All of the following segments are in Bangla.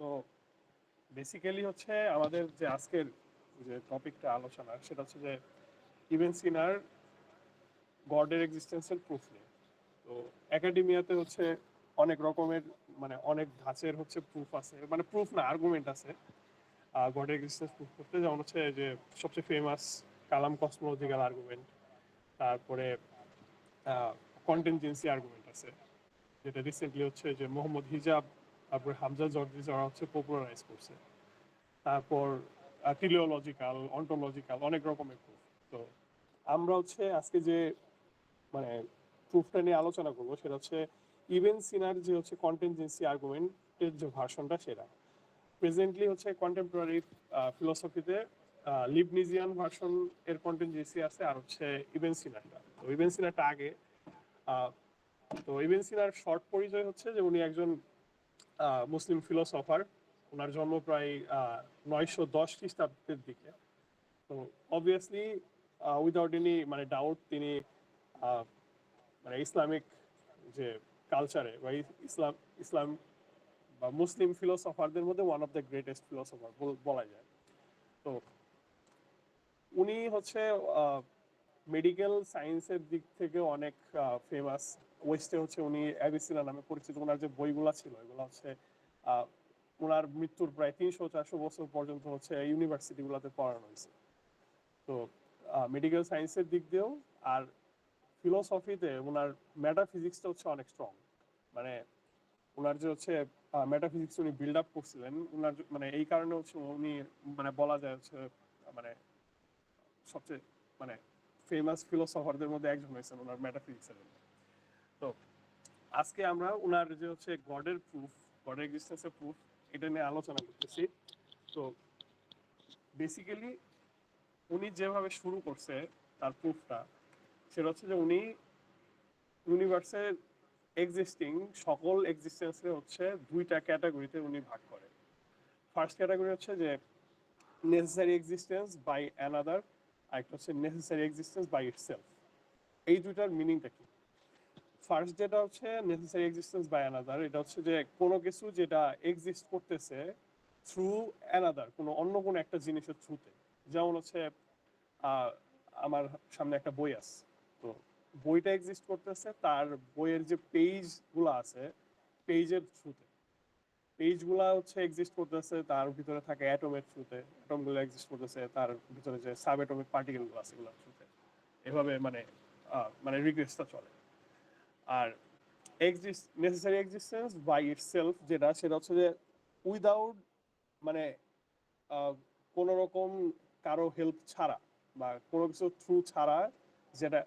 তো বেসিক্যালি হচ্ছে আমাদের যে আজকের যে টপিকটা আলোচনা, সেটা হচ্ছে যে ইভেন সিনার গডের এক্সিস্টেন্সের প্রুফ নেই তো একাডেমিয়াতে হচ্ছে অনেক রকমের মানে অনেক ধাঁচের হচ্ছে প্রুফ আছে মানে প্রুফ না আর্গুমেন্ট আছে। গডের এক্সিস্টেন্স প্রুফ করতে যেমন হচ্ছে যে সবচেয়ে ফেমাস কালাম কসমোলজিক্যাল আর্গুমেন্ট তারপরে কন্টেনজেন্সি আর্গুমেন্ট আছে। যেটা রিসেন্টলি হচ্ছে যে মোহাম্মদ হিজাব তারপরে হামজা জর্জি যারা হচ্ছে পপুলারাইজ করছে। তারপর টিলিওলজিক্যাল অন্টোলজিক্যাল অনেক রকমের প্রুফ তো আমরা হচ্ছে আজকে যে মানে প্রুফটা নিয়ে আলোচনা করব সেটা হচ্ছে ইভেন সিনার যে হচ্ছে কন্টেনজেন্সি আর্গুমেন্টের যে ভার্সনটা সেটা। প্রেজেন্টলি হচ্ছে কন্টেম্পোরারি ফিলোসফিতে লিবনিজিয়ান ভার্সন এর কন্টেনজেন্সি আছে আর হচ্ছে ইভেন সিনারটা তো ইভেন সিনারটা আগে তো ইভেন সিনার শর্ট পরিচয় হচ্ছে যে উনি একজন মুসলিম ফিলোসফার। ওনার জন্ম প্রায় নয়শো দশ খ্রিস্টাব্দের দিকে। তো অবভিয়াসলি উইদাউট এনি মানে ডাউট তিনি মানে ইসলামিক যে কালচারে বা ইসলাম ইসলাম বা মুসলিম ফিলোসফারদের মধ্যে one of the greatest philosopher বলা যায়। তো উনি হচ্ছে মেডিকেল সায়েন্সের দিক থেকে অনেক ফেমাস ওয়েস্টে হচ্ছে উনি অ্যাবিসিনা নামে পরিচিত। ওনার যে বইগুলা ছিল, এগুলো হচ্ছে ওনার মৃত্যুর প্রায় তিনশো চারশো বছর পর্যন্ত হচ্ছে ইউনিভার্সিটিগুলোতে পড়ানো হয়েছে। তো মেডিকেল সায়েন্সের দিক দিয়েও আর ফিলোসফিতে ওনার মেটাফিজিক্সটা হচ্ছে অনেক স্ট্রং মানে ওনার যে হচ্ছে মেটাফিজিক্স উনি বিল্ড আপ করছিলেন ওনার মানে এই কারণে হচ্ছে উনি মানে বলা যায় হচ্ছে মানে সবচেয়ে মানে ফেমাস ফিলোসফারদের মধ্যে একজন হয়েছেন ওনার মেটাফিজিক্সের আজকে আমরা ওনার যে হচ্ছে গডের প্রুফ গডের এক্সিস্টেন্সের প্রুফ এটা নিয়ে আলোচনা করতেছি। তো বেসিক্যালি উনি যেভাবে শুরু করছে তার প্রুফটা সেটা হচ্ছে যে উনি ইউনিভার্সের এক্সিস্টিং সকল এক্সিস্টেন্সে হচ্ছে দুইটা ক্যাটাগরিতে উনি ভাগ করে। ফার্স্ট ক্যাটাগরি হচ্ছে যে নেসেসারি এক্সিস্টেন্স বাই অ্যানাদার আর একটা হচ্ছে নেসেসারি এক্সিস্টেন্স বাই ইটসেলফ এই দুইটার মিনিংটা কি? ফার্স্ট যেটা হচ্ছে নেসেসারি এক্সিস্টেন্স বাই অ্যানাদার এটা হচ্ছে যে কোনো কিছু যেটা এক্সিস্ট করতেছে থ্রু অ্যানাদার কোনো অন্য কোনো একটা জিনিসের থ্রুতে যেমন হচ্ছে আমার সামনে একটা বই আছে। তো বইটা এক্সিস্ট করতেছে, তার বইয়ের যে পেজগুলো আছে পেজের থ্রুতে পেজগুলা হচ্ছে এক্সিস্ট করতেছে, তার ভিতরে থাকে অ্যাটমের থ্রুতে অ্যাটমগুলো এক্সিস্ট করতেছে, তার ভিতরে যে সাব অ্যাটমিক পার্টিকেলগুলো আছে, এগুলোর থ্রুতে এভাবে মানে মানে রিগ্রেসটা চলে। আর নেসেসারি এক্সিস্টেন্স বাই ইটসেলফ যেটা, সেটা হচ্ছে যে উইদাউট মানে কোনো রকম কারও হেল্প ছাড়া বা কোনো কিছু থ্রু ছাড়া যেটা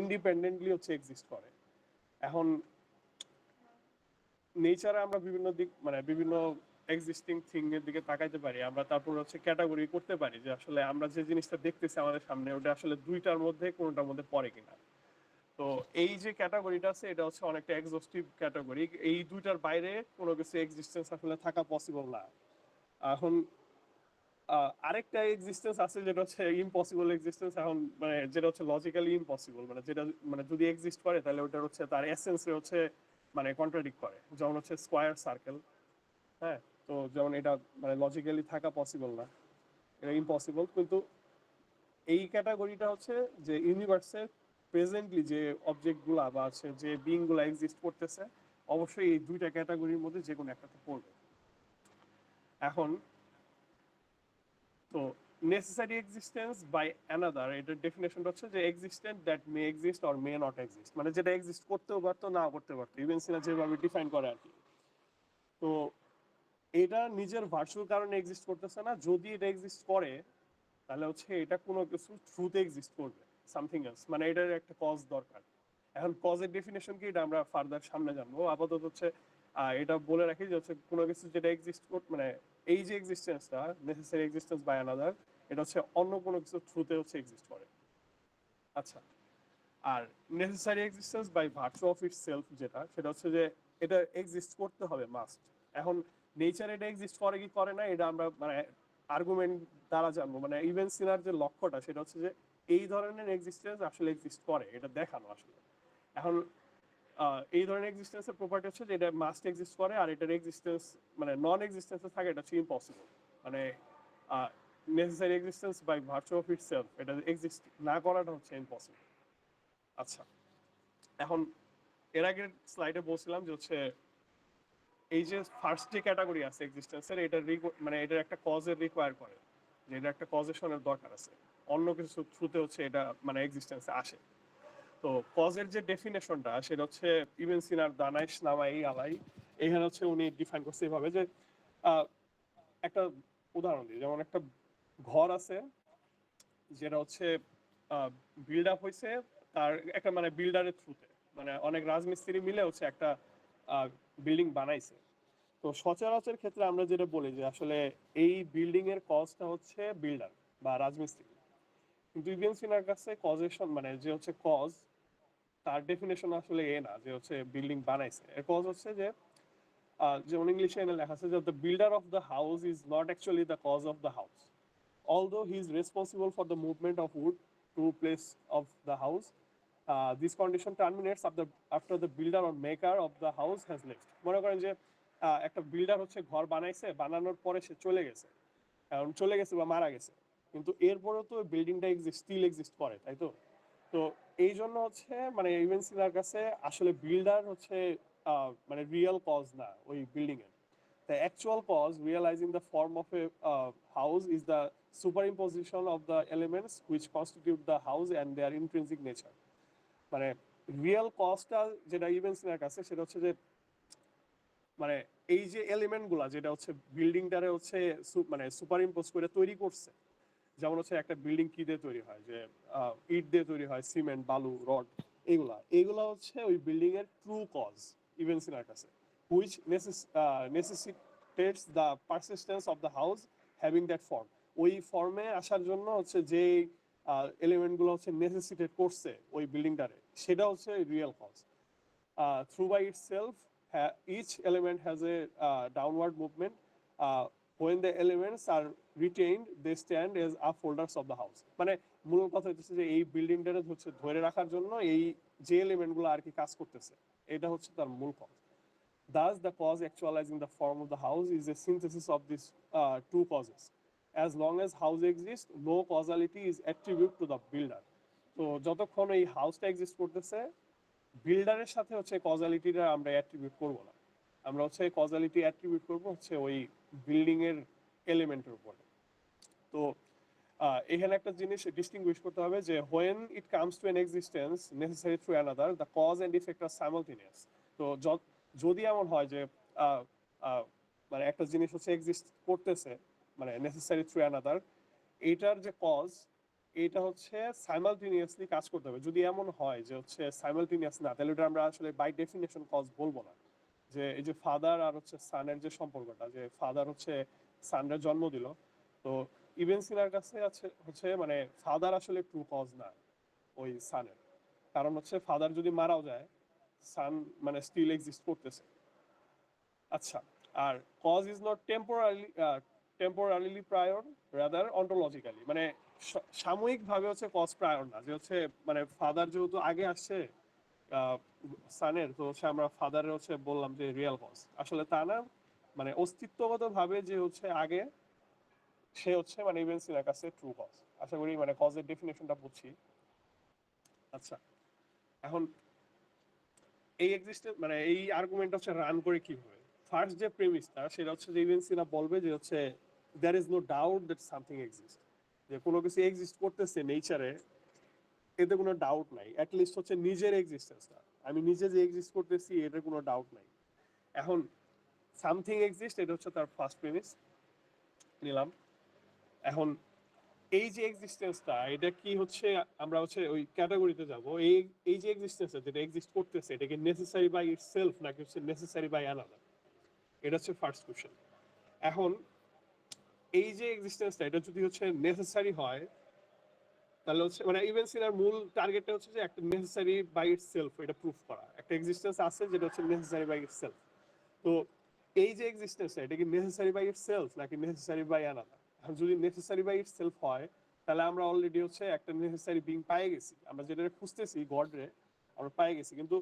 ইন্ডিপেন্ডেন্টলি হচ্ছে এক্সিস্ট করে। এখন নেচারে আমরা বিভিন্ন দিক মানে বিভিন্ন এক্সিস্টিং থিং এর দিকে তাকাইতে পারি। আমরা তারপর হচ্ছে ক্যাটাগরি করতে পারি যে আসলে আমরা যে জিনিসটা দেখতেছি আমাদের সামনে, ওটা আসলে দুইটার মধ্যে কোনোটার মধ্যে পড়ে কিনা। তো এই যে ক্যাটাগরিটা আছে, এটা হচ্ছে অনেকটা এক্সস্টিভ ক্যাটাগরি এই দুইটার বাইরে কোনো কিছু এক্সিস্টেন্স আসলে থাকা পসিবল না। এখন আরেকটা এক্সিস্টেন্স আছে যেটা হচ্ছে ইম্পসিবল এক্সিস্টেন্স এখন মানে যেটা হচ্ছে লজিক্যালি ইম্পসিবল মানে যেটা মানে যদি এক্সিস্ট করে, তাহলে ওটা হচ্ছে তার এসেন্সে হচ্ছে মানে কন্ট্রাডিক্ট করে। যেমন হচ্ছে স্কোয়ার সার্কেল হ্যাঁ? তো যেমন এটা মানে লজিক্যালি থাকা পসিবল না। এটা ইম্পসিবল কিন্তু এই ক্যাটাগরিটা হচ্ছে যে ইউনিভার্সে প্রেজেন্টলি যে অবজেক্টগুলা বা হচ্ছে যে বিংগুলা এক্সিস্ট করতেছে, অবশ্যই এই দুইটা ক্যাটাগরির মধ্যে যে কোনো একটাতে পড়বে। এখন, তো নেসেসারি এক্সিস্টেন্স বাই অ্যানাদার এটার ডেফিনেশনটা হচ্ছে যে existent that may exist or may not exist মানে যেটা এক্সিস্ট করতেও পারতো না করতে পারতো ইভেন সিনা যেভাবে ডিফাইন করে আর কি। তো এটা নিজের ভার্চুয়াল কারণে এক্সিস্ট করতেছে না, যদি এটা এক্সিস্ট করে, তাহলে হচ্ছে এটা কোনো কিছু থ্রুতে এক্সিস্ট করবে। সামথিং এলস মানে এটার একটা কজ দরকার। এখন কজের ডেফিনেশন কি? এটা আমরা ফার্দার সামনে জানব। আপাতত হচ্ছে এটা বলে রাখি যে হচ্ছে কোনো কিছু যেটা এক্সিস্ট কর মানে এই যে এক্সিস্টেন্সটা নেসেসারি এক্সিস্টেন্স বাই আনাদার এটা হচ্ছে অন্য কোনো কিছু থ্রুতে হচ্ছে এক্সিস্ট করে। আচ্ছা আর necessary existence by virtue of itself যেটা, সেটা হচ্ছে যে এটা এক্সিস্ট করতে হবে মাস্ট এখন নেচার এটা এক্সিস্ট করে কি করে না, এটা আমরা মানে আর্গুমেন্ট দ্বারা জানব। মানে ইভেন সিনার যে লক্ষ্যটা, সেটা হচ্ছে যে এই ধরনের এক্সিস্টেন্স আসলে এক্সিস্ট করে, এটা দেখানো আসলে। এখন এই ধরনের এক্সিস্টেন্সের প্রপার্টি হচ্ছে যে এটা মাস্ট এক্সিস্ট করে আর এটার এক্সিস্টেন্স মানে নন এক্সিস্টেন্সে থাকে, এটা হচ্ছে ইম্পসিবল মানে necessary existence by virtue of itself এটা এক্সিস্ট না করাটা হচ্ছে ইম্পসিবল আচ্ছা এখন এর আগের স্লাইডে বলছিলাম যে হচ্ছে, এই যে ফার্স্ট যে ক্যাটাগরি আছে এক্সিস্টেন্সের এটা মানে এটার একটা কজের রিকোয়ার করে, যে এটা একটা কজেশনের দরকার আছে। অন্য কিছু থ্রুতে হচ্ছে এটা মানে এক্সিস্টেন্সে আসে। তো কজের যে ডেফিনেশনটা সেটা হচ্ছে ইভেন সিনার দানাইশ নামাই আলাই, এখানে হচ্ছে উনি ডিফাইন করছে এভাবে যে একটা উদাহরণ দিই, যেমন একটা ঘর আছে, যেটা হচ্ছে বিল্ড আপ হয়েছে তার একটা মানে বিল্ডারের থ্রুতে মানে অনেক রাজমিস্ত্রি মিলে হচ্ছে একটা বিল্ডিং বানাইছে। তো সচরাচর ক্ষেত্রে আমরা যেটা বলি যে আসলে এই বিল্ডিং এর কজটা হচ্ছে বিল্ডার বা রাজমিস্ত্রি। কাছে কজেশন মানে যে হচ্ছে কজ তার ডেফিনেশন আসলে এ না যে হচ্ছে বিল্ডিং বানাইছে। এর কজ হচ্ছে যে যেমন ইংলিশে এনে লেখা আছে যে the builder of the house is not actually the cause of the house this condition terminates after, after the builder maker of the house has মনে করেন যে একটা বিল্ডার হচ্ছে ঘর বানাইছে বানানোর পরে সে চলে গেছে। কারণ চলে গেছে বা মারা গেছে। কিন্তু এরপরেও তো বিল্ডিংটা স্টিল এক্সিস্ট করে তাই তো তো এই জন্য হচ্ছে মানে ইভেন কাছে আসলে বিল্ডার হচ্ছে মানে রিয়েল কজ না ওই বিল্ডিং এর The actual cause realizing the form of a uh, house is the superimposition of the elements which constitute the house and their intrinsic nature. মানে রিয়েল কজটা যেটা ইভেন্টসের কাছে সেটা হচ্ছে যে মানে এই যে এলিমেন্টগুলা যেটা হচ্ছে বিল্ডিংটারে হচ্ছে মানে সুপার ইম্পোজ করে তৈরি করছে যেমন হচ্ছে একটা বিল্ডিং কি দিয়ে তৈরি হয়? যে ইট দিয়ে তৈরি হয় সিমেন্ট বালু রড এইগুলা এইগুলা হচ্ছে ওই বিল্ডিং এর ট্রু কজ ইভেন্টসের কাছে uh, necessitates the persistence of the house having that form. ওই ফর্মে আসার জন্য হচ্ছে যে এলিমেন্টগুলো হচ্ছে নেসেসিটেট করছে ওই বিল্ডিংটারে সেটা হচ্ছে real cause through by itself each element has a downward movement when the elements are retained they stand as upholders of the house মানে মূল কথা হচ্ছে যে এই বিল্ডিংটারে হচ্ছে ধরে রাখার জন্য এই যে এলিমেন্টগুলো আর কি কাজ করতেছে এটা হচ্ছে তার মূল cause Thus, the cause actualizing the form of the house is a synthesis of these uh, two causes. As long as house exists, no causality is attributed to the builder. তো যতক্ষণ এই হাউসটা এক্সিস্ট করতেছে বিল্ডারের সাথে হচ্ছে কজালিটিটা আমরা অ্যাট্রিবিউট করব না আমরা হচ্ছে কজালিটি অ্যাট্রিবিউট করব হচ্ছে ওই বিল্ডিং এর এলিমেন্টের উপরে। তো এখানে একটা জিনিস ডিস্টিংগুইশ করতে হবে যে when it comes to an existence necessary through another the cause and effect R simultaneous তো যদি এমন হয় যে মানে একটা জিনিস হচ্ছে এক্সিস্ট করতেছে মানে নেসেসারি থ্রু অ্যানাদার এইটার যে কজ এটা হচ্ছে সাইমালটেনিয়াসলি কাজ করতে হবে। যদি এমন হয় যে হচ্ছে সাইমালটেনিয়াস না, তাহলে ওটা আমরা আসলে বাই ডেফিনেশন কজ বলব না। যে এই যে ফাদার আর হচ্ছে সানের যে সম্পর্কটা, যে ফাদার হচ্ছে সানরা জন্ম দিল, তো ইভেন সিনার কাছে আছে, হচ্ছে মানে ফাদার আসলে ট্রু কজ না ওই সানের কারণ হচ্ছে ফাদার যদি মারাও যায় সান মানে স্টিল এক্সিস্ট করতেছে। আচ্ছা আর cause is not temporary temporarily prior rather ontologically মানে সাময়িকভাবে হচ্ছে কজ প্রায়র না, যে হচ্ছে মানে ফাদার যেহেতু আগে আসছে সানের, তো হচ্ছে আমরা ফাদারের হচ্ছে বললাম যে রিয়েল কজ আসলে তা না মানে অস্তিত্বগত ভাবে যে হচ্ছে আগে সে হচ্ছে মানে ইভেন সিনার কাছে ট্রু কজ আশা করি মানে কজের ডেফিনেশনটা বুঝছি। আচ্ছা এখন এই এক্সিস্টেন্স মানে এই আর্গুমেন্ট হচ্ছে রান করে কি কীভাবে? ফার্স্ট যে প্রেমিসটা সেটা হচ্ছে যে ইভেন সিনা বলবে যে হচ্ছে there is no doubt that something exist যে কোনো কিছু এক্সিস্ট করতেছে নেচারে এতে কোনো ডাউট নাই। অ্যাটলিস্ট হচ্ছে নিজের এক্সিস্টেন্সটা আমি নিজে যে এক্সিস্ট করতেছি, এটার কোনো ডাউট নাই। এখন সামথিং এক্সিস্ট এটা হচ্ছে তার ফার্স্ট প্রেমিস নিলাম। এখন, এই যে এক্সিস্টেন্সটা এটা কি হচ্ছে, আমরা হচ্ছে ওই ক্যাটাগরিতে যাব। এই এই যে এক্সিস্টেন্সটা যেটা এক্সিস্ট করতেছে, এটা কি নেসেসারি বাই ইট সেলফ নাকি হচ্ছে নেসেসারি বাই আলাদা এটা হচ্ছে ফার্স্ট কোশ্চেন এখন, এই যে এক্সিস্টেন্সটা এটা যদি হচ্ছে নেসেসারি হয় তাহলে হচ্ছে মানে ইভেন সিনার মূল টার্গেটটা হচ্ছে যে একটা নেসেসারি বাই ইট সেলফ এটা প্রুফ করা। একটা এক্সিস্টেন্স আছে যেটা হচ্ছে নেসেসারি বাই ইট সেলফ তো এই যে এক্সিস্টেন্স এটা কি নেসেসারি বাই ইট সেলফ নাকি নেসেসারি বাই আলাদা এখন যদি নেসেসারি বাই ইট সেলফ হয়, তাহলে আমরা অলরেডি হচ্ছে একটা নেসেসারি বিং পাই গেছি। আমরা যেটা খুঁজতেছি গড রে, আমরা পাই গেছি। কিন্তু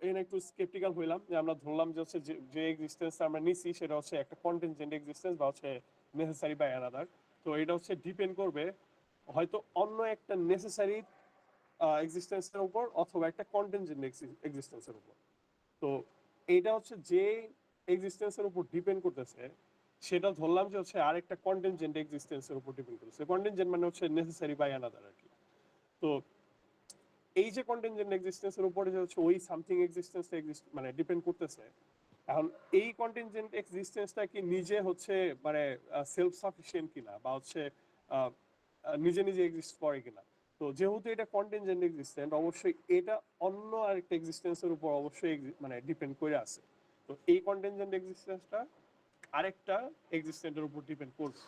এখানে একটু স্কেপটিক্যাল হইলাম যে আমরা ধরলাম যে হচ্ছে যে- এক্সিস্টেন্স আমরা নিছি, সেটা হচ্ছে একটা কন্টেনজেন্ট এক্সিস্টেন্স বা হচ্ছে নেসেসারি বাই অ্যানাদার তো এটা হচ্ছে ডিপেন্ড করবে হয়তো অন্য একটা নেসেসারি এক্সিস্টেন্সের উপর অথবা একটা কন্টেনজেন্ট এক্সিস্টেন্সের উপর। তো এটা হচ্ছে যে এক্সিস্টেন্সের উপর ডিপেন্ড করতেছে, সেটা ধরলাম যে হচ্ছে আরেকটা কন্টেনজেন্ট এক্সিস্টেন্সের উপর ডিপেন্ড করতেছে। কন্টেনজেন্ট মানে হচ্ছে নেসেসারি বাই অ্যানাদার আর কি। তো এই যে কন্টেনজেন্ট এক্সিস্টেন্সের উপরে যে হচ্ছে ওই সামথিং এক্সিস্টেন্স এক্সিস্ট মানে ডিপেন্ড করতেছে, এখন এই কন্টেনজেন্ট এক্সিস্টেন্সটা কি নিজে হচ্ছে মানে সেলফ সাফিসিয়েন্ট কিনা বা হচ্ছে নিজে নিজে এক্সিস্ট করে কিনা। তো যেহেতু এটা কন্টেনজেন্ট এক্সিস্টেন্ট অবশ্যই এটা অন্য আরেকটা এক্সিস্টেন্সের উপর অবশ্যই মানে ডিপেন্ড করে আছে। তো এই কন্টেনজেন্ট এক্সিস্টেন্সটা আরেকটা এক্সিস্টেন্টের উপর ডিপেন্ড করবে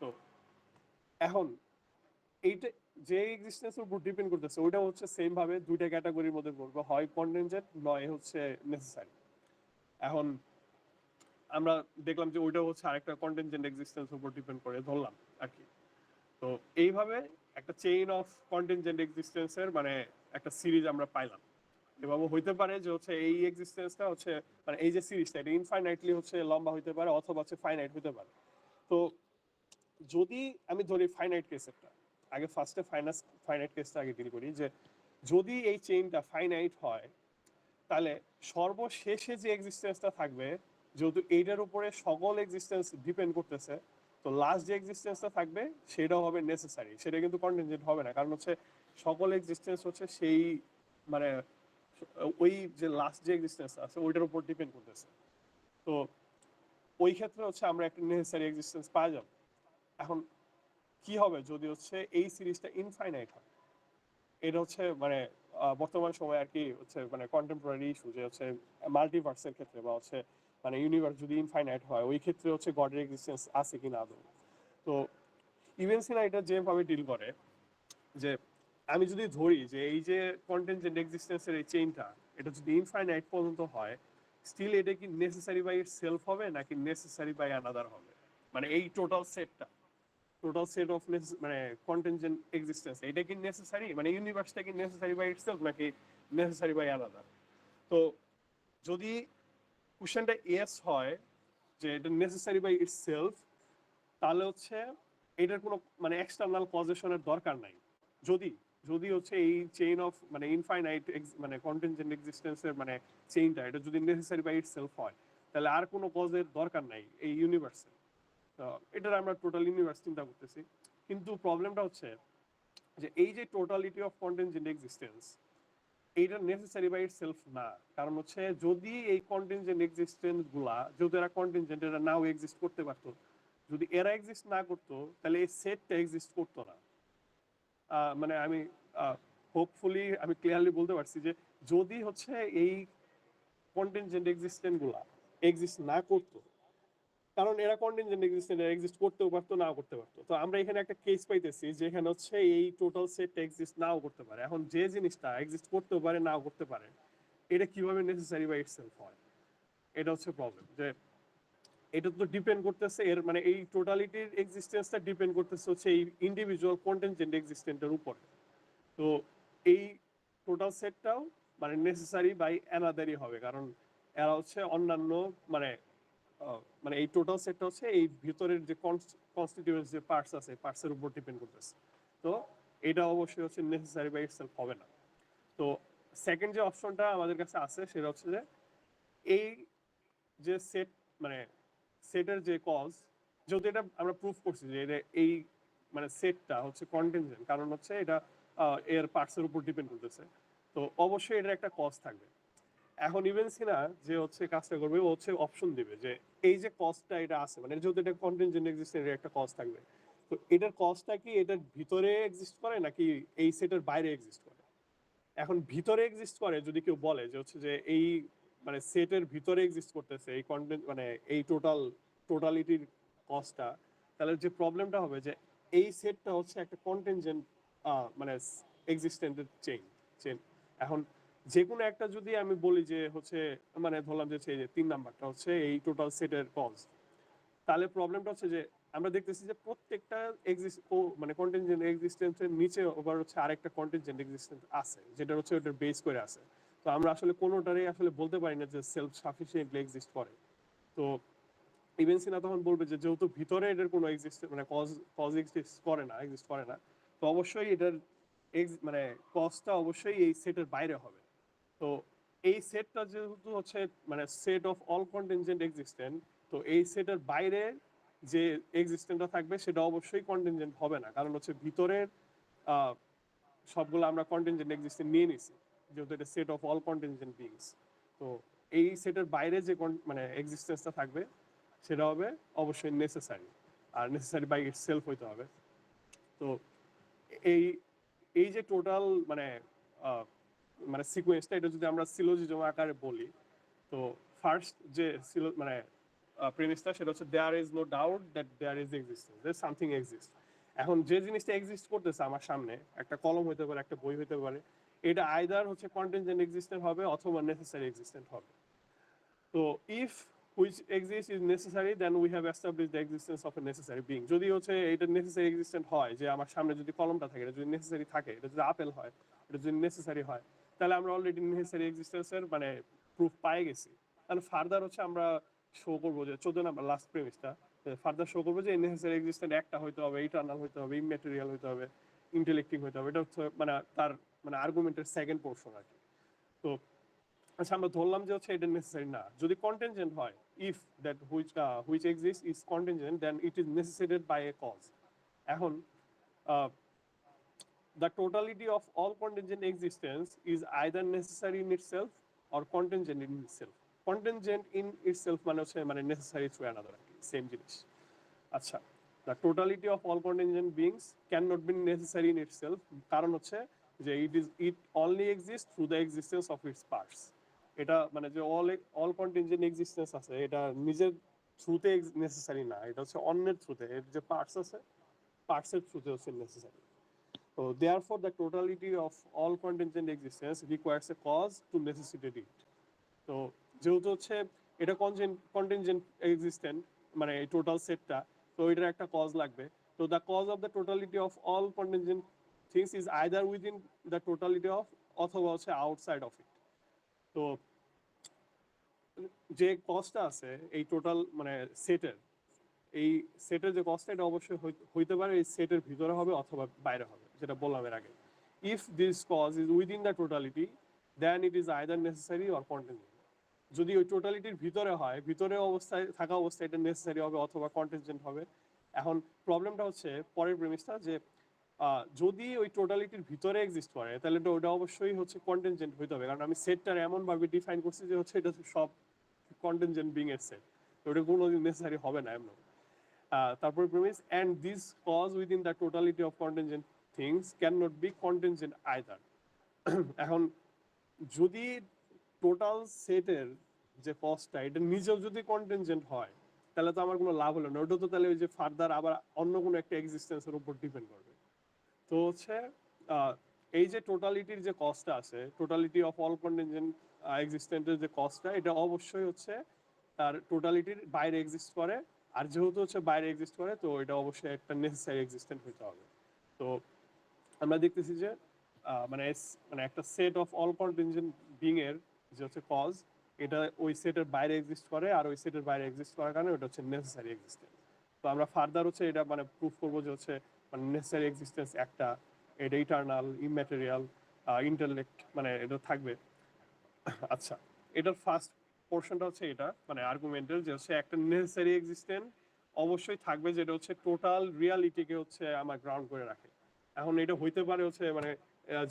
তো এখন এইটা যে এক্সিস্টেন্সের উপর ডিপেন্ড করতেছে, ওইটা হচ্ছে সেম ভাবে দুইটা ক্যাটাগরির মধ্যে পড়বে হয় কন্টেনজেন্ট নয় হচ্ছে নেসেসারি এখন আমরা দেখলাম যে ওইটা হচ্ছে আরেকটা কন্টেনজেন্ট এক্সিস্টেন্স উপর ডিপেন্ড করে ধরলাম আর কি। তো এইভাবে একটা চেইন অফ কন্টেনজেন্ট এক্সিস্টেন্সের মানে একটা সিরিজ আমরা পাইলাম। এভাবে হইতে পারে যে হচ্ছে এই এক্সিস্টেন্সটা হচ্ছে মানে এই যে সিরিজটা এটা ইনফাইনাইটলি হচ্ছে লম্বা হইতে পারে অথবা হচ্ছে ফাইনাইট হইতে পারে। তো যদি আমি ধরি ফাইনাইট কেসেরটা আগে ফার্স্টে ফাইনাস ফাইনাইট কেসটা আগে ডিল করি যে যদি এই চেইনটা ফাইনাইট হয়, তাহলে সর্বশেষে যে এক্সিস্টেন্সটা থাকবে, যেহেতু এইটার উপরে সকল এক্সিস্টেন্স ডিপেন্ড করতেছে তো লাস্ট যে এক্সিস্টেন্সটা থাকবে, সেটাও হবে নেসেসারি সেটা কিন্তু কন্টেনজেন্ট হবে না। কারণ হচ্ছে, সকল এক্সিস্টেন্স হচ্ছে সেই মানে ওই যে লাস্ট যে এক্সিস্টেন্স আছে, ওইটার উপর ডিপেন্ড করতেছে। তো ওই ক্ষেত্রে হচ্ছে আমরা একটা নেসেসারি এক্সিস্টেন্স পাওয়া যাব। এখন, কি হবে যদি হচ্ছে এই সিরিজটা ইনফাইনাইট হয়? এটা হচ্ছে মানে বর্তমান সময়ে আর কি হচ্ছে মানে কন্টেম্পোরারি ইস্যু যে হচ্ছে মাল্টিভার্সের ক্ষেত্রে বা হচ্ছে মানে ইউনিভার্স যদি ইনফাইনাইট হয়, ওই ক্ষেত্রে হচ্ছে গডের এক্সিস্টেন্স আছে কিনা আদৌ? তো ইভেন্সিনা এটা যেভাবে ডিল করে, যে আমি যদি ধরি যে এই যে কন্টেনজেন্ট এক্সিস্টেন্সের এই চেইনটা এটা যদি ইনফাইনাইট পর্যন্ত হয় স্টিল এটা কি নেসেসারি বাই সেলফ হবে নাকি নেসেসারি বাই আনাদার হবে? মানে এই টোটাল সেটটা টোটাল সেট অফ মানে কন্টেনজেন্ট এক্সিস্টেন্স এটা কি নেসেসারি মানে ইউনিভার্সটা কি নেসেসারি বাই ইটসেলফ নাকি নেসেসারি বাই আলাদা তো যদি কোশ্চেনটা এস হয়, যে এটা নেসেসারি বাই ইটসেলফ তাহলে হচ্ছে এটার কোনো মানে এক্সটার্নাল কজেশনের দরকার নাই। যদি যদি হচ্ছে এই চেইন অফ মানে ইনফাইনাইট মানে কন্টেনজেন্ট এক্সিস্টেন্সের মানে চেইনটা এটা যদি নেসেসারি বাই ইট সেলফ হয়, তাহলে আর কোনো কজের দরকার নাই এই ইউনিভার্সে এটার আমরা টোটাল ইউনিভার্স চিন্তা করতেছি। কিন্তু প্রবলেমটা হচ্ছে যে এই যে টোটালিটি অফ কন্টেনজেন্ট এক্সিস্টেন্স এইটা নেসেসারি বাই সেলফ না। কারণ হচ্ছে যদি এই কন্টেনজেন্ট এক্সিস্টেন্সগুলা যেহেতু এরা কন্টেনজেন্ট এরা নাও এক্সিস্ট করতে পারতো, যদি এরা এক্সিস্ট না করতো, তাহলে এই সেটটা এক্সিস্ট করতো না। মানে আমি হোপফুলি আমি ক্লিয়ারলি বলতে পারছি যে যদি হচ্ছে এই কন্টিনজেন্ট এক্সিস্টেন্টগুলা এক্সিস্ট না করতো কারণ এরা কন্টিনজেন্ট এক্সিস্টেন্ট এক্সিস্ট করতেও পারতো, নাও করতে পারতো। তো আমরা এখানে একটা কেস পাইতেছি যেখানে হচ্ছে এই টোটাল সেট এক্সিস্ট নাও করতে পারে। এখন যে জিনিসটা এক্সিস্ট করতেও পারে, নাও করতে পারে, এটা কীভাবে নেসেসারি বাই ইটসেলফ হয়? এটা হচ্ছে প্রবলেম যে এটা তো ডিপেন্ড করতেছে, এর মানে এই টোটালিটির এক্সিস্টেন্সটা ডিপেন্ড করতেছে হচ্ছে এই ইন্ডিভিজুয়াল কন্টেনজেন্ট এক্সিস্টেন্টের উপরে। তো এই টোটাল সেটটাও মানে নেসেসারি বাই অ্যানাদারই হবে, কারণ এরা হচ্ছে অন্যান্য মানে মানে এই টোটাল সেটটা হচ্ছে এই ভিতরের যে কনস্টিটিউয়েন্ট যে পার্টস আছে পার্টসের উপর ডিপেন্ড করতেছে। তো এটা অবশ্যই হচ্ছে নেসেসারি বাই ইটসেলফ হবে না। তো সেকেন্ড যে অপশনটা আমাদের কাছে আছে, সেটা হচ্ছে যে এই যে সেট মানে সেটের যে কজ যেহেতু এটা আমরা প্রুফ করছি যে এটা এই মানে সেটটা হচ্ছে কন্টেনজেন্ট কারণ হচ্ছে এটা এর পার্টসের উপর ডিপেন্ড করতেছে। তো অবশ্যই এটার একটা কজ থাকবে। এখন ইভেন সিনা যে হচ্ছে কাজটা করবে, ও হচ্ছে অপশন দিবে যে এই যে কস্টটা এটা আছে মানে যেহেতু এটা কন্টেনজেন্ট এক্সিস্ট এর একটা কস্ট থাকবে, তো এটার কস্টটা কি এটার ভিতরে এক্সিস্ট করে নাকি এই সেটের বাইরে এক্সিস্ট করে? এখন ভিতরে এক্সিস্ট করে যদি কেউ বলে যে হচ্ছে যে এই মানে সেটের ভিতরে এক্সিস্ট করতেছে, এই কন্টেন্ট মানে এই টোটাল টোটালিটির কস্টটা তাহলে যে প্রবলেমটা হবে যে এই সেটটা হচ্ছে একটা কন্টেনজেন্ট মানে এক্সিস্টেন্টের চেইন চেইন এখন যে কোনো একটা যদি আমি বলি যে হচ্ছে মানে ধরলাম যে এই যে তিন নাম্বারটা হচ্ছে এই টোটাল সেটের কজ তাহলে প্রবলেমটা হচ্ছে যে আমরা দেখতেছি যে প্রত্যেকটা এক্সিস্ট মানে কন্টেনজেন্ট এক্সিস্টেন্সের নিচে ওভার হচ্ছে আরেকটা কন্টেনজেন্ট এক্সিস্টেন্স আছে যেটা হচ্ছে ওটার বেস করে আছে। তো আমরা আসলে কোনোটারই আসলে বলতে পারি না যে সেলফ সাফিসিয়েন্টলি এক্সিস্ট করে। তো ইভেন সিনা তখন বলবে যে যেহেতু ভিতরে এটার কোনো এক্সিস্ট মানে কজ কজ এক্সিস্ট করে না এক্সিস্ট করে না, তো অবশ্যই এটার মানে কজটা অবশ্যই এই সেটের বাইরে হবে। তো এই সেটটা যেহেতু হচ্ছে মানে set of all contingent existent তো এই সেটের বাইরে যে এক্সিস্টেন্টটা থাকবে সেটা অবশ্যই কন্টিনজেন্ট হবে না। কারণ হচ্ছে ভিতরের সবগুলো আমরা কন্টিনজেন্ট এক্সিস্টেন্ট নিয়ে নিছি, যেহেতু এটা set of all contingent beings তো এই সেটের বাইরে যে মানে এক্সিস্টেন্সটা থাকবে, সেটা হবে অবশ্যই নেসেসারি আর নেসেসারি বাই ইট সেলফ হইতে হবে। তো এই এই যে টোটাল মানে মানে সিকোয়েন্সটা এটা যদি আমরা সিলোজিজম আকারে বলি, তো ফার্স্ট যে সিলো মানে প্রেমিসটা সেটা হচ্ছে there is no doubt that there is existence there something exist এখন যে জিনিসটা এক্সিস্ট করতেছে আমার সামনে, একটা কলম হতে পারে, একটা বই হতে পারে, এটা আইদার হচ্ছে কন্টেনজেন্ট এক্সিস্টেন্ট হবে অথবা নেসেসারি এক্সিস্টেন্ট হবে। তো if which exist is necessary then we have establish the existence of a necessary being যদি হচ্ছে এটা নেসেসারি এক্সিস্টেন্ট হয়, যে আমার সামনে যদি কলমটা থাকে, এটা যদি নেসেসারি থাকে, এটা যদি আপেল হয়, এটা যদি নেসেসারি হয় তাহলে আমরা অলরেডি নেসেসারি এক্সিস্টেন্সের মানে প্রুফ পাই গেছি। তাহলে ফার্দার হচ্ছে আমরা শো করব যে, চোদ্দ নাম্বার লাস্ট প্রেমিসটা ফার্দার শো করব যে নেসেসারি এক্সিস্টেন্ট একটা হইতে হবে ইটার্নাল হইতে হবে ইমেটেরিয়াল হইতে হবে ইন্টেলেক্টিং হইতে হবে। এটা হচ্ছে মানে তার মানে আর্গুমেন্টের সেকেন্ড পোর্শন আর কি। তো আচ্ছা আমরা ধরলাম যে হচ্ছে এটা নেসেসারি না। যদি কন্টেনজেন্ট হয় if that which which exist is contingent then it is necessitated by a cause এখন the totality of all contingent existence is either necessary in itself or contingent in itself. Contingent in itself মানে মানে necessary through another সেম জিনিস আচ্ছা the totality of all contingent beings cannot be necessary in itself কারণ হচ্ছে যে it is it only exists through the existence of its parts এটা মানে যে all all contingent existence আছে এটা নিজের থ্রুতে নেসেসারি না এটা হচ্ছে অন্যের থ্রুতে এর যে পার্টস আছে পার্টসের থ্রুতে হচ্ছে necessary So therefore, the totality of all contingent existence requires a cause to necessitate it. তো যেহেতু হচ্ছে এটা কন্টিনজেন্ট এক্সিস্টেন্ট মানে এই টোটাল সেটটা তো এটার একটা কজ লাগবে তো the cause of the totality of all contingent things is either within the totality of অথবা হচ্ছে আউটসাইড অফ ইট তো যে কজটা আছে এই টোটাল মানে সেটের এই সেটের যে কস্ট এটা অবশ্যই হইতে পারে এই সেটের ভিতরে হবে অথবা বাইরে হবে, যেটা বললাম এর আগে। If this cause is within the totality then it is either necessary or continue যদি ওই টোটালিটির ভিতরে হয়, ভিতরে অবস্থায়, থাকা অবস্থায় এটা নেসেসারি হবে অথবা কন্টেনজেন্ট হবে, এখন প্রবলেমটা হচ্ছে পরের প্রেমিসটা যে যদি ওই টোটালিটির ভিতরে এক্সিস্ট করে, তাহলে তো ওটা অবশ্যই হচ্ছে কন্টেনজেন্ট হইতে হবে, কারণ আমি সেটটার এমনভাবে ডিফাইন করছি যে হচ্ছে এটা সব কন্টেনজেন্ট বিং এর সেট ওটা কোনো নেসেসারি হবে না এমন তারপরে and this cause cause the totality of contingent things can cannot be contingent either. এখন যদি টোটাল সেটের যে কস্টটা এটা নিজেও যদি কন্টেনজেন্ট হয়, তাহলে তো আমার কোনো লাভ হলো না। ওটা তো তাহলে ওই যে ফার্দার আবার অন্য কোনো একটা এক্সিস্টেন্সের উপর ডিপেন্ড করবে। তো হচ্ছে এই যে টোটালিটির যে কস্টটা আছে টোটালিটি অফ অল কন্টেনজেন্ট এক্সিস্টেন্টের যে কস্টটা এটা অবশ্যই হচ্ছে তার টোটালিটির বাইরে এক্সিস্ট করে। আর যেহেতু হচ্ছে বাইরে এক্সিস্ট করে, তো এটা অবশ্যই একটা নেসেসারি এক্সিস্টেন্ট হতে হবে। তো আমরা দেখতেছি যে মানে মানে একটা set of all contingent being এর যে হচ্ছে কজ এটা ওই সেটের বাইরে এক্সিস্ট করে আর ওই সেটের বাইরে এক্সিস্ট করার কারণে ওটা হচ্ছে নেসেসারি এক্সিস্টেন্স তো আমরা ফার্দার হচ্ছে এটা মানে প্রুফ করব যে হচ্ছে মানে নেসেসারি এক্সিস্টেন্স একটা, এটা ইটার্নাল ইম্যাটেরিয়াল ইন্টারলেক্ট মানে এটা থাকবে। আচ্ছা এটার ফার্স্ট পোর্শনটা হচ্ছে এটা মানে আর্গুমেন্টের যে হচ্ছে একটা নেসেসারি এক্সিস্টেন্ট অবশ্যই থাকবে যেটা হচ্ছে টোটাল রিয়ালিটিকে হচ্ছে আমার গ্রাউন্ড করে রাখে। এখন এটা হইতে পারে হচ্ছে মানে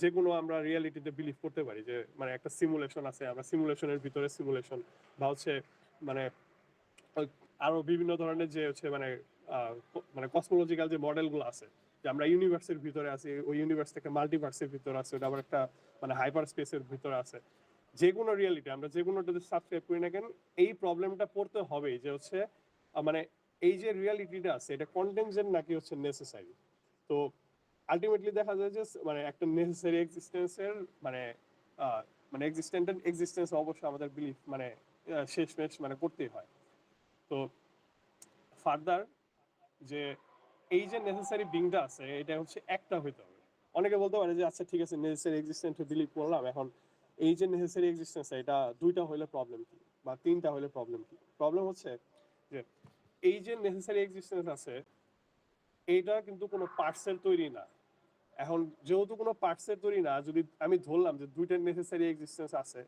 যে কোনো আমরা রিয়ালিটিতে বিলিভ করতে পারি যে মানে একটা সিমুলেশন আছে, আমরা সিমুলেশনের ভিতরে সিমুলেশন বা হচ্ছে মানে আরও বিভিন্ন ধরনের যে হচ্ছে মানে মানে কসমোলজিক্যাল যে মডেলগুলো আছে, যে আমরা ইউনিভার্সের ভিতরে আছি, ওই ইউনিভার্স থেকে মাল্টিভার্সের ভিতরে আছে, ওটা আবার একটা মানে হাইপার স্পেসের ভিতরে আছে যে কোনো রিয়ালিটি আমরা যে যদি সাবস্ক্রাইব করি না কেন, এই প্রবলেমটা পড়তে হবেই যে হচ্ছে মানে এই যে রিয়ালিটিটা আছে, এটা কন্টেনজেন্ট নাকি হচ্ছে নেসেসারি তো আলটিমেটলি দেখা যায় যে মানে একটা নেসেসারি এক্সিস্টেন্সের মানে মানে এক্সিস্টেন্টের এক্সিস্টেন্স অবশ্যই আমাদের বিলিফ মানে শেষমেশ মানে করতেই হয়। তো ফার্দার যে এই যে নেসেসারি বিংটা আছে, এটা হচ্ছে একটা হইতে হবে। অনেকে বলতে পারে যে আচ্ছা ঠিক আছে নেসেসারি এক্সিস্টেন্ট বিলিভ করলাম, এখন এই যে নেসেসারি এক্সিস্টেন্স এটা দুইটা হলে প্রবলেম কি? বা তিনটা হলে প্রবলেম কি? প্রবলেম হচ্ছে যে এই যে নেসেসারি এক্সিস্টেন্স আছে, এইটা কিন্তু কোনো পার্টসের তৈরি না। এখন যেহেতু কোনো পার্টসের তৈরি না, যদি আমি ধরলাম যে দুইটা নেসেসারি এক্সিস্টেন্স আছে,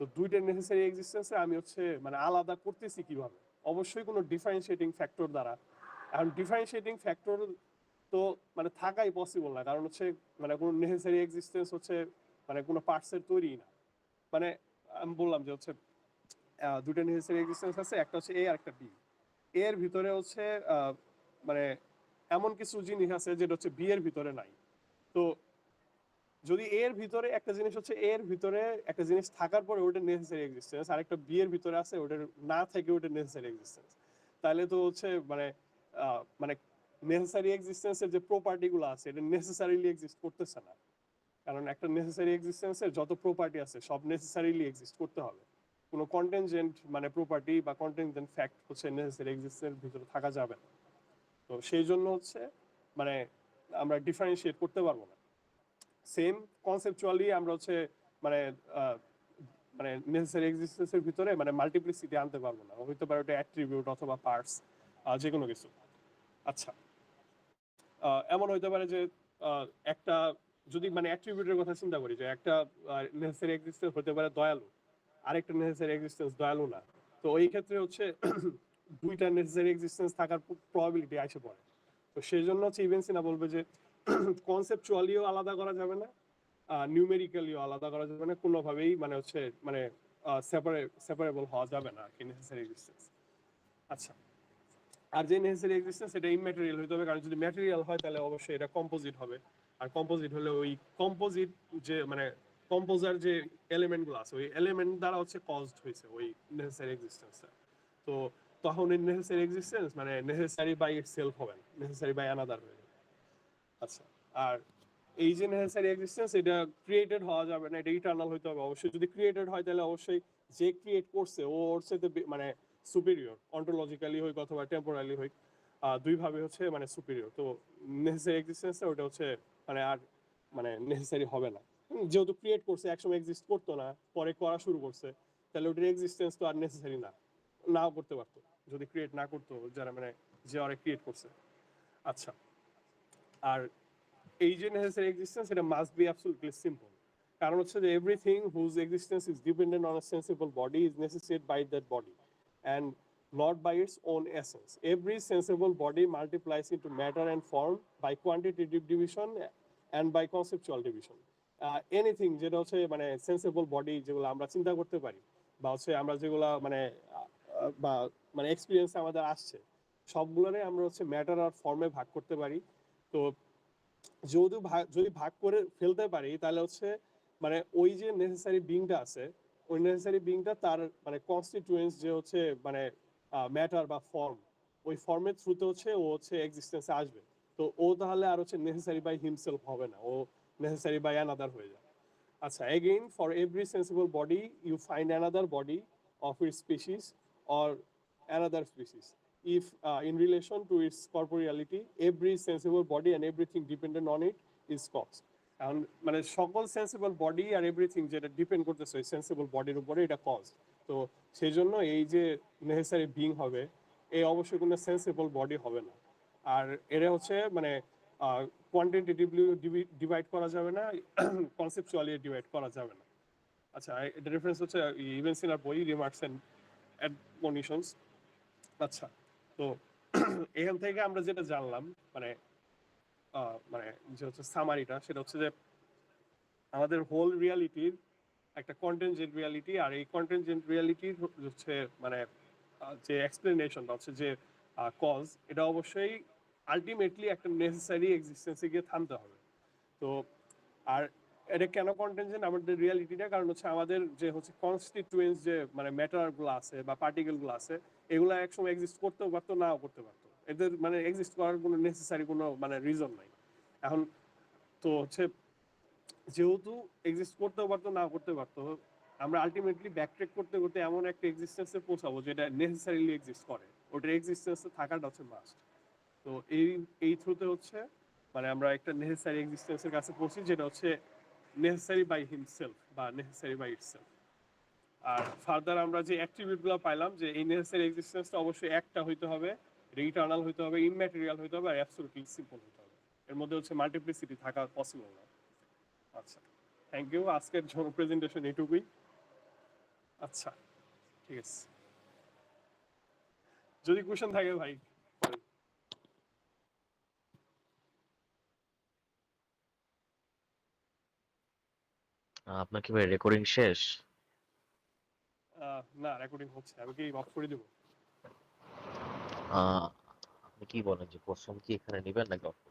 তো দুইটা নেসেসারি এক্সিস্টেন্সে আমি হচ্ছে মানে আলাদা করতেছি কীভাবে? অবশ্যই কোনো ডিফারেন্সিয়েটিং ফ্যাক্টর দ্বারা। এখন ডিফারেন্সিয়েটিং ফ্যাক্টর তো মানে থাকাই পসিবল না। কারণ হচ্ছে মানে কোনো নেসেসারি এক্সিস্টেন্স হচ্ছে মানে কোনো পার্টসের তৈরি না। মানে আমি বললাম যে হচ্ছে দুটো নেসেসারি এক্সিস্টেন্স আছে, একটা হচ্ছে এ আর একটা বি এর ভিতরে হচ্ছে মানে এমন কিছু জিনিস আছে যেটা হচ্ছে বি এর ভিতরে নাই। তো যদি এর ভিতরে একটা জিনিস হচ্ছে এর ভিতরে একটা জিনিস থাকার পরে ওটা নেসেসারি এক্সিস্টেন্স আর একটা বি এর ভিতরে আছে ওটা না থেকে ওটা নেসেসারি এক্সিস্টেন্স তাহলে তো হচ্ছে মানে মানে নেসেসারি এক্সিস্টেন্সের যে প্রপার্টি গুলো আছে, এটা নেসেসারিলি এক্সিস্ট করতেছে না। কারণ একটা নেসেসারি এক্সিস্টেন্সের যত প্রপার্টি আছে, সব নেসেসারিলি এক্সিস্ট করতে হবে। কোনো কন্টেনজেন্ট মানে প্রপার্টি বা কন্টেনজেন্ট ফ্যাক্ট হচ্ছে নেসেসারি এক্সিস্টেন্সের ভিতরে থাকা যাবে না। তো সেই জন্য হচ্ছে মানে আমরা ডিফারেন্সিয়েট করতে পারব না। সেম কনসেপচুয়ালি আমরা হচ্ছে মানে মানে নেসেসারি এক্সিস্টেন্সের ভিতরে মানে মাল্টিপ্লিসিটি আনতে পারব না। হইতে পারে ওটা অ্যাট্রিবিউট অথবা পার্টস যে কোনো কিছু। আচ্ছা এমন হইতে পারে যে একটা যদি মানে অ্যাট্রিবিউটের কথা চিন্তা করি যে একটা নেসেসারি এক্সিস্টেন্স হতে পারে দয়ালু, আরেকটা নেসেসারি এক্সিস্টেন্স দয়ালু না। তো এই ক্ষেত্রে হচ্ছে দুইটা নেসেসারি এক্সিস্টেন্স থাকার প্রবাবিলিটি আসে পড়ে। তো সেই জন্য হচ্ছে ইভেন্সিনা বলবে যে কনসেপচুয়ালিও আলাদা করা যাবে না নিউমেরিক্যালিও আলাদা করা যাবে না, কোনোভাবেই মানে হচ্ছে মানে সেপারেবল হওয়া যাবে না কি নেসেসারি এক্সিস্টেন্স আচ্ছা আর যে নেসেসারি এক্সিস্টেন্স এটা ইম্যাটেরিয়াল হতে হবে, কারণ যদি ম্যাটেরিয়াল হয় তাহলে অবশ্যই এটা কম্পোজিট হবে। আর কম্পোজিট হলে ওই কম্পোজিট যে মানে কম্পোজার যে এলিমেন্টগুলো আছে, ওই এলিমেন্ট দ্বারা হচ্ছে কজড হয়েছে ওই নেসেসারি এক্সিস্টেন্সটা তো তখন এই নেসেসারি এক্সিস্টেন্স মানে নেসেসারি বাই ইট সেলফ হবে নেসেসারি বাই আনাদার হয়ে আচ্ছা আর এই যে নেসেসারি এক্সিস্টেন্স এটা ক্রিয়েটেড হওয়া যাবে না, এটা ইটারনাল হইতে হবে। অবশ্যই যদি ক্রিয়েটেড হয়, তাহলে অবশ্যই যে ক্রিয়েট করছে, ও ওর সাথে মানে সুপিরিয়র অন্টোলজিক্যালি হোক অথবা টেম্পোরালি হোক দুইভাবে হচ্ছে মানে সুপিরিয়র তো নেসেসারি এক্সিস্টেন্স ওটা হচ্ছে মানে আর মানে নেসেসারি হবে না। যেহেতু ক্রিয়েট করছে, একসময় এক্সিস্ট করতো না, পরে করা শুরু করছে, তাহলে ওটার এক্সিস্টেন্স তো আর নেসেসারি না। নাও করতে পারতো, যদি ক্রিয়েট না করতো, যারা মানে যে অনেক ক্রিয়েট করছে। আচ্ছা আর এই যে নেসেসারি এক্সিস্টেন্স এটা মাস্ট বি অ্যাবসলিউটলি সিম্পল কারণ হচ্ছে যে everything whose existence is dependent on a sensible body is necessitated by that body and not by its own essence. Every sensible body multiplies into matter and form by quantitative division by conceptual division. Uh, anything যেটা হচ্ছে মানে সেন্সিবল বডি যেগুলো আমরা চিন্তা করতে পারি বা হচ্ছে আমরা যেগুলো মানে বা মানে এক্সপিরিয়েন্স আমাদের আসছে সবগুলোরে আমরা হচ্ছে ম্যাটার আর ফর্মে ভাগ করতে পারি তো যদি ভাগ যদি ভাগ করে ফেলতে পারি তাহলে হচ্ছে মানে ওই যে নেসেসারি বিংটা আছে ওই নেসেসারি বিংটা তার মানে কনস্টিটিউয়েন্স যে হচ্ছে মানে ম্যাটার বা ফর্ম ওই ফর্মের থ্রুতে হচ্ছে ও হচ্ছে এক্সিস্টেন্সে আসবে তো ও তাহলে আর হচ্ছে নেসেসারি বাই হিমসেলফ হবে না। ও নেসেসারি বাই অ্যানাদার হয়ে যাবে। আচ্ছা again for every sensible body you find another body of it species or another species if uh, in to to its corporeality sensible body and and everything on it is caused এখন মানে সকল সেন্সিবল বডি আর এভরিথিং যেটা ডিপেন্ড করতেছে ওই সেন্সিবল বডির উপরে এটা কজ তো সেই জন্য এই যে নেসেসারি বিং হবে এই অবশ্যই কোনো সেন্সিবল বডি হবে না। আর এরা হচ্ছে মানে কোয়ান্টিটেটিভলি ডিভাইড করা যাবে না কনসেপচুয়ালি ডিভাইড করা যাবে না। আচ্ছা এটা রেফারেন্স হচ্ছে ইভেন্সিনার বই রিমার্কস অ্যান্ড অ্যাডমনিশনস আচ্ছা তো এখান থেকে আমরা যেটা জানলাম মানে মানে যে হচ্ছে সামারিটা সেটা হচ্ছে যে, আমাদের হোল রিয়ালিটির একটা কন্টেনজেন্ট রিয়ালিটি আর এই কন্টেনজেন্ট রিয়ালিটির হচ্ছে মানে যে এক্সপ্লেনেশনটা হচ্ছে যে কজ এটা অবশ্যই আলটিমেটলি একটা নেসেসারি এক্সিস্টেন্সে গিয়ে থামতে হবে। তো, আর এটা কেন কন্টেনজেন্ট আমাদের রিয়ালিটিটা কারণ হচ্ছে আমাদের যে হচ্ছে কনস্টিটুয়েন্স যে মানে ম্যাটারগুলো আছে বা পার্টিকেলগুলো আছে, এগুলো একসময় এক্সিস্ট করতেও পারতো, নাও করতে পারতো। এদের মানে এক্সিস্ট করার কোনো নেসেসারি কোনো মানে রিজন নাই। এখন তো হচ্ছে যেহেতু এক্সিস্ট করতেও পারতো না করতে পারতো, আমরা আলটিমেটলি ব্যাকট্রেক করতে করতে এমন একটা এক্সিস্টেন্সে পৌঁছাবো যেটা নেসেসারিলি এক্সিস্ট করে। ওটার এক্সিস্টেন্সে থাকাটা হচ্ছে মাস্ট তো এই এই থ্রুতে হচ্ছে মানে আমরা একটা নেসেসারি এক্সিস্টেন্সের কাছে পৌঁছি, যেটা হচ্ছে নেসেসারি বাই হিমসেলফ বা নেসেসারি বাই ইটসেলফ আর ফার্দার আমরা যে অ্যাট্রিবিউটগুলো পাইলাম, যে এই নেসেসারি এক্সিস্টেন্সটা অবশ্যই একটা হইতে হবে রিটার্নাল হইতে হবে ইমম্যাটেরিয়াল হইতে হবে, আর অ্যাবসলিউটলি সিম্পল হইতে হবে। এর মধ্যে হচ্ছে মাল্টিপ্লিসিটি থাকা পসিবল না। আচ্ছা থ্যাংক ইউ আজকের জন্য প্রেজেন্টেশন এটুকুই। আচ্ছা ঠিক আছে। যদি কোশ্চেন থাকে ভাই। আপনার কি ভাই রেকর্ডিং শেষ না রেকর্ডিং হচ্ছে আমি কি অফ করে দেব আপনি কি বলেন যে প্রশ্ন কি এখানে নেবেন নাকি করবেন?